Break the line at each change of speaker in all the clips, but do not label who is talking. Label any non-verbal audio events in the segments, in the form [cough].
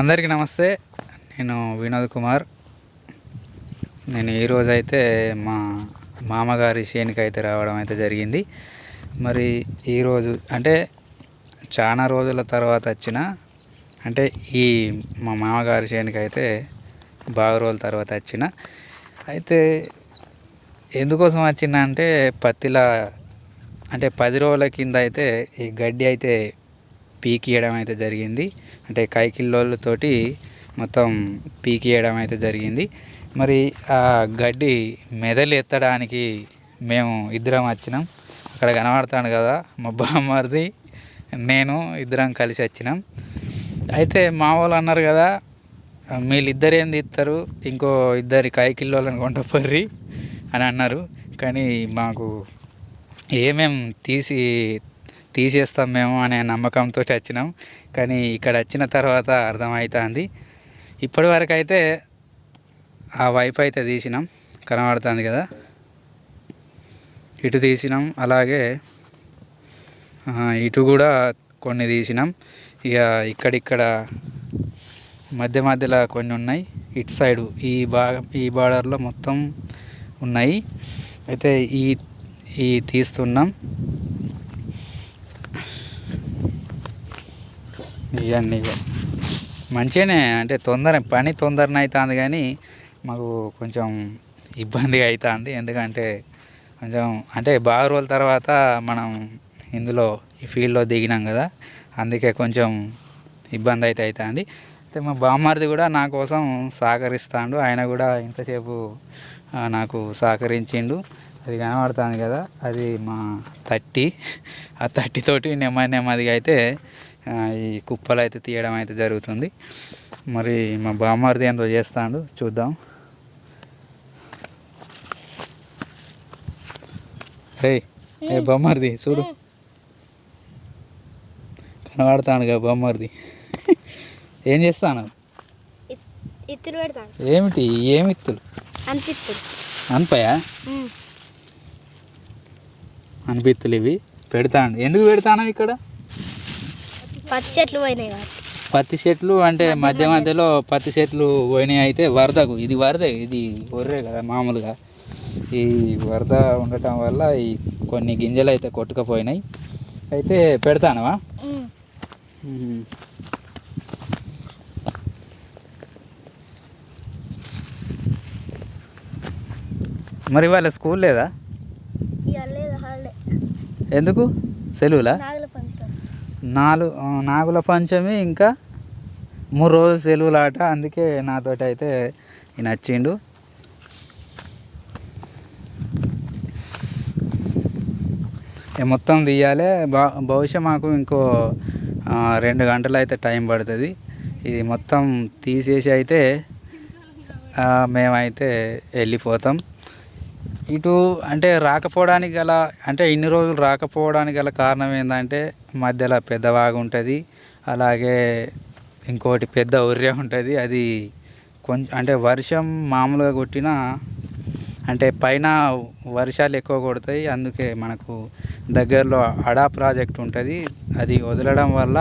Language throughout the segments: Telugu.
అందరికీ నమస్తే. నేను వినోద్ కుమార్. నేను ఈరోజు అయితే మా మామగారి చేనుకి అయితే రావడం అయితే జరిగింది. మరి ఈరోజు అంటే చాలా రోజుల తర్వాత వచ్చిన అంటే ఈ మా మామగారి చేనుకి అయితే బాగా రోజుల తర్వాత వచ్చిన. అయితే ఎందుకోసం వచ్చిన అంటే పత్తిలా అంటే పది రోజుల కింద అయితే ఈ గడ్డి అయితే పీకియడం అయితే జరిగింది. అంటే కైకిల్లోళ్ళతోటి మొత్తం పీకియడం అయితే జరిగింది. మరి ఆ గడ్డి మెదలు ఎత్తడానికి మేము ఇద్దరం వచ్చినాం. అక్కడ కనబడతాను కదా మా బామ్మది నేను ఇద్దరం కలిసి వచ్చినాం. అయితే మా వాళ్ళు అన్నారు కదా వీళ్ళిద్దరు ఏం తీస్తారు? ఇంకో ఇద్దరి కైకిల్లోళ్ళని కొంటపర్రి అని అన్నారు. కానీ మాకు ఏమేం తీసి తీసేస్తాం మేము అనే నమ్మకంతో వచ్చినాం. కానీ ఇక్కడ వచ్చిన తర్వాత అర్థమవుతుంది ఇప్పటి వరకు అయితే ఆ వైపు అయితే తీసినాం. కనబడుతుంది కదా. ఇటు తీసినాం. అలాగే ఇటు కూడా కొన్ని తీసినాం. ఇక ఇక్కడిక్కడ మధ్య మధ్యలో కొన్ని ఉన్నాయి. ఇటు సైడు ఈ భాగం ఈ బార్డర్లో మొత్తం ఉన్నాయి. అయితే ఈ ఈ తీస్తున్నాం. ఇవన్నీ మంచిగానే అంటే తొందర పని తొందరనే అవుతుంది కానీ మాకు కొంచెం ఇబ్బందిగా అవుతుంది ఎందుకంటే కొంచెం అంటే బాగా రోజుల తర్వాత మనం ఇందులో ఈ ఫీల్డ్లో దిగినాం కదా. అందుకే కొంచెం ఇబ్బంది అయితే అవుతుంది అయితే మా బామ్మారిది కూడా నా కోసం సహకరిస్తాడు. ఆయన కూడా ఇంతసేపు నాకు సహకరించిండు. అది కనబడుతుంది కదా. అది మా తట్టి. ఆ తట్టితోటి నెమ్మది నెమ్మదిగా అయితే ఈ కుప్పలు అయితే తీయడం అయితే జరుగుతుంది. మరి మా బామ్మారిది ఏందో చేస్తాడు చూద్దాం. రే ఏ బొమ్మరిది చూడు. కనబడతాను కదా బొమ్మరిది. ఏం చేస్తాను ఏమిటి? ఏమి ఇత్తులు? అనపయా? అనిపిత్తులు ఇవి. పెడతాను. ఎందుకు పెడతాను ఇక్కడ?
పచ్చి చెట్లు పోయినాయి
పత్తి చెట్లు అంటే మధ్య మధ్యలో పత్తి చెట్లు పోయినాయి అయితే వరదకు. ఇది వరదే ఇది ఒర్రే కదా మామూలుగా. ఈ వరద ఉండటం వల్ల ఈ కొన్ని గింజలు అయితే కొట్టుకపోయినాయి. అయితే పెడతానవా. మరి వాళ్ళ స్కూల్ లేదా? ఎందుకు? సెలవులా? నాలుగు నాగుల పంచమి ఇంకా మూడు రోజులు సెలవులు ఆట అందుకే నాతోటి అయితే ఈయన వచ్చిండు. మొత్తం తీయాలి. బా బహుశా మాకు ఇంకో రెండు గంటలు అయితే టైం పడుతుంది. ఇది మొత్తం తీసేసి అయితే మేమైతే వెళ్ళిపోతాం. ఇటు అంటే రాకపోవడానికి గల అంటే ఇన్ని రోజులు రాకపోవడానికి గల కారణం ఏంటంటే మధ్యలో పెద్ద వాగు ఉంటుంది అలాగే ఇంకోటి పెద్ద ఉర్రె ఉంటుంది అది కొంచెం అంటే వర్షం మామూలుగా కొట్టినా అంటే పైన వర్షాలు ఎక్కువ కొడతాయి అందుకే మనకు దగ్గరలో అడా ప్రాజెక్ట్ ఉంటుంది అది వదలడం వల్ల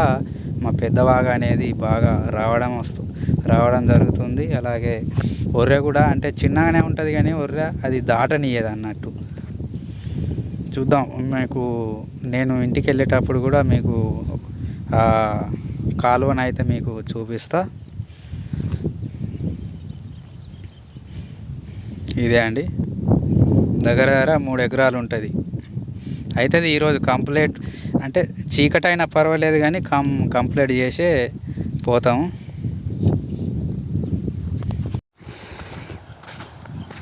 మా పెద్ద పెద్దవాగ అనేది బాగా రావడం వస్తు రావడం జరుగుతుంది. అలాగే ఒర్రె కూడా అంటే చిన్నగానే ఉంటుంది కానీ ఒర్రె అది దాటనియదు అన్నట్టు. చూద్దాం. మీకు నేను ఇంటికి వెళ్ళేటప్పుడు కూడా మీకు కాలువను అయితే మీకు చూపిస్తా. ఇదే అండి. దగ్గర దగ్గర మూడు ఎకరాలు ఉంటుంది అవుతుంది ఈరోజు కంప్లీట్ అంటే చీకటైనా పర్వాలేదు కానీ కం కంప్లీట్ చేసే పోతాము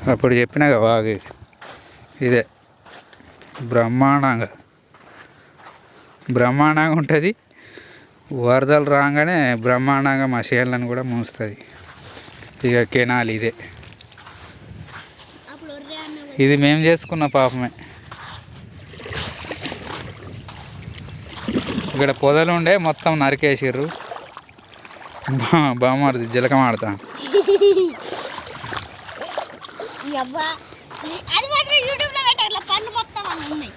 అప్పుడు చెప్పినా వాగు. ఇదే. బ్రహ్మాండంగా. బ్రహ్మాండంగా ఉంటుంది. వరదలు రాగానే బ్రహ్మాండంగా మా చేళ్ళను కూడా మూస్తుంది. ఇక కెనాల్ ఇదే. ఇది మేము చేసుకున్న పాపమే. ఇక్కడ పొదలు ఉండే మొత్తం నరికేసిర్రు. బా బామారుది జలకం [laughs]
అది మాత్రం యూట్యూబ్లో పెట్టారు పండు మొత్తం అన్నీ ఉన్నాయి.